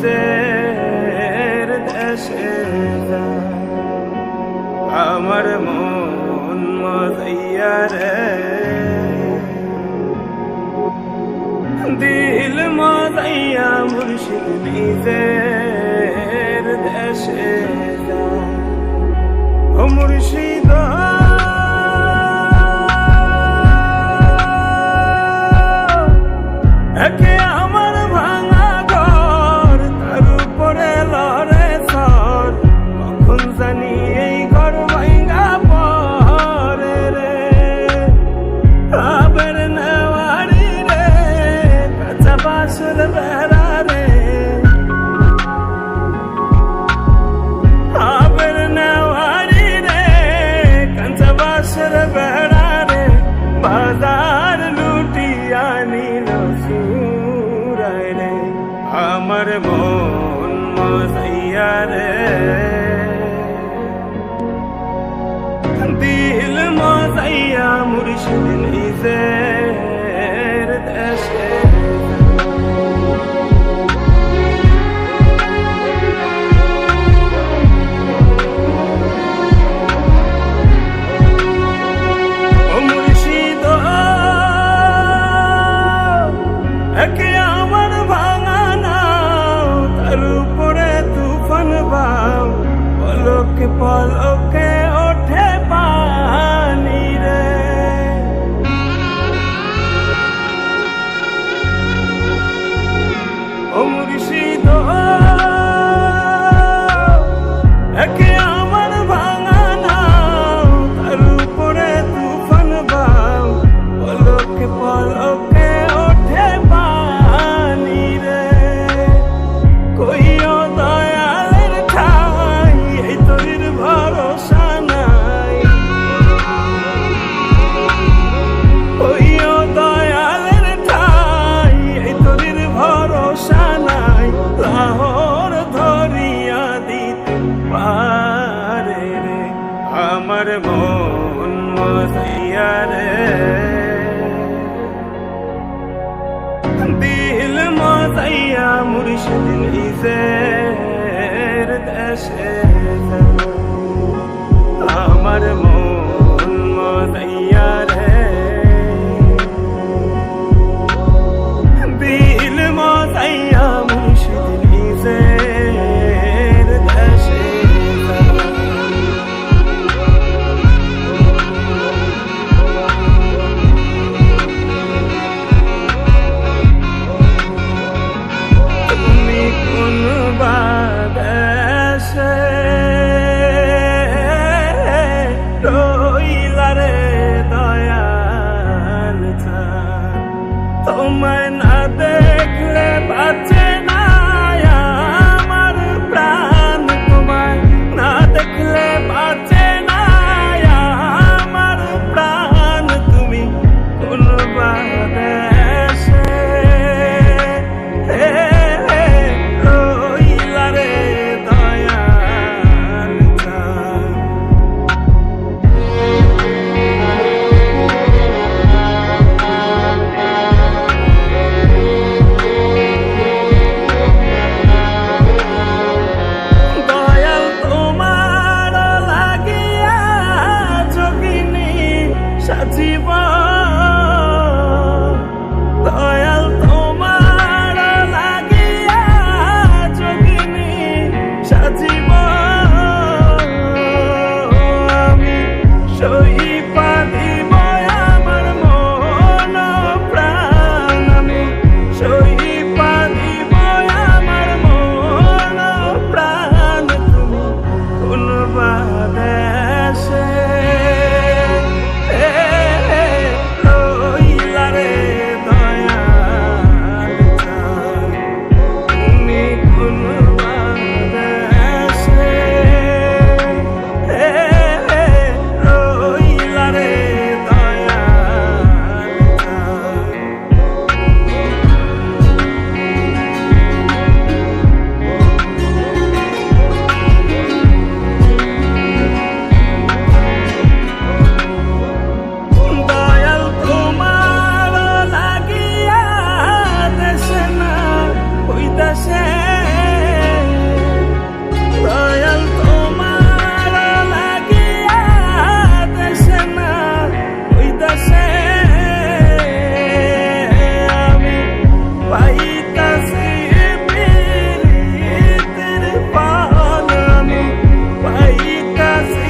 কিসের দেশে আমার মন মাইয়া রে। দিল মাইয়া মুর্শিদ নিজের দেশে ও মুর্শিদা beneath it. beneath it. blessing.